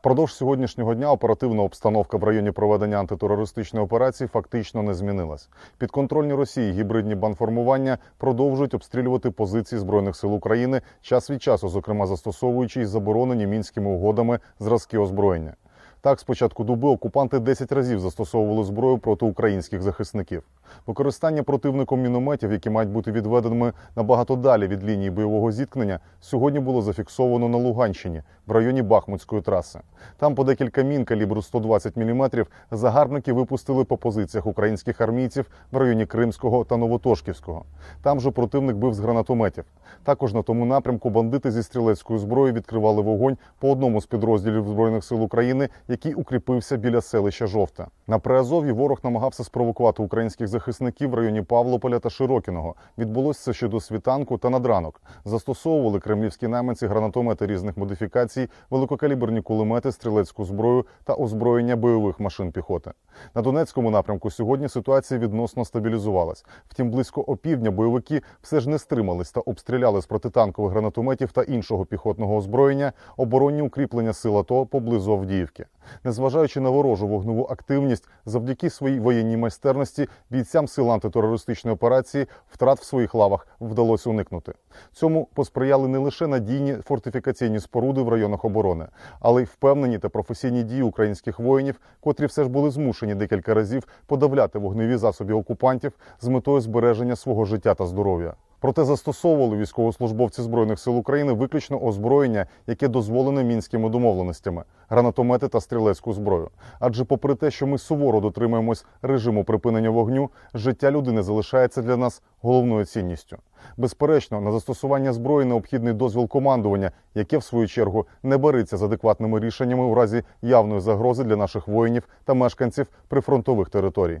Впродовж сьогоднішнього дня оперативна обстановка в районі проведення антитерористичної операції фактично не змінилась. Підконтрольні Росії гібридні банформування продовжують обстрілювати позиції збройних сил України час від часу, зокрема застосовуючи й заборонені мінськими угодами зразки озброєння. Так, з початку доби окупанти 10 разів застосовували зброю проти українських захисників. Використання противником мінометів, які мають бути відведеними набагато далі від лінії бойового зіткнення, сьогодні було зафіксовано на Луганщині в районі Бахмутської траси. Там по декілька мін калібру 120 мм загарбники випустили по позиціях українських армійців в районі Кримського та Новотошківського. Там же противник бив з гранатометів. Також на тому напрямку бандити зі стрілецької зброї відкривали вогонь по одному з підрозділів збройних сил України, який укріпився біля селища Жовта. На Приазов'ї ворог намагався спровокувати українських захисників в районі Павлополя та Широкіного. Відбулося це ще до світанку та надранок. Застосовували кремлівські найманці гранатомети різних модифікацій, великокаліберні кулемети, стрілецьку зброю та озброєння бойових машин піхоти. На Донецькому напрямку сьогодні ситуація відносно стабілізувалась. Втім, близько опівдня бойовики все ж не стримались та обстріляли з протитанкових гранатометів та іншого піхотного озброєння оборонні укріплення сил АТО поблизу Авдіївки. Незважаючи на ворожу вогневу активність, завдяки своїй воєнній майстерності бійцям сил антитерористичної операції втрат в своїх лавах вдалося уникнути. Цьому посприяли не лише надійні фортифікаційні споруди в районах оборони, але й впевнені та професійні дії українських воїнів, котрі все ж були змушені декілька разів подавляти вогневі засоби окупантів з метою збереження свого життя та здоров'я. Проте застосовували військовослужбовці збройних сил України виключно озброєння, яке дозволене мінськими домовленостями, гранатомети та стрілецьку зброю. Адже, попри те, що ми суворо дотримуємось режиму припинення вогню, життя людини залишається для нас головною цінністю. Безперечно, на застосування зброї необхідний дозвіл командування, яке в свою чергу не береться з адекватними рішеннями у разі явної загрози для наших воїнів та мешканців прифронтових територій.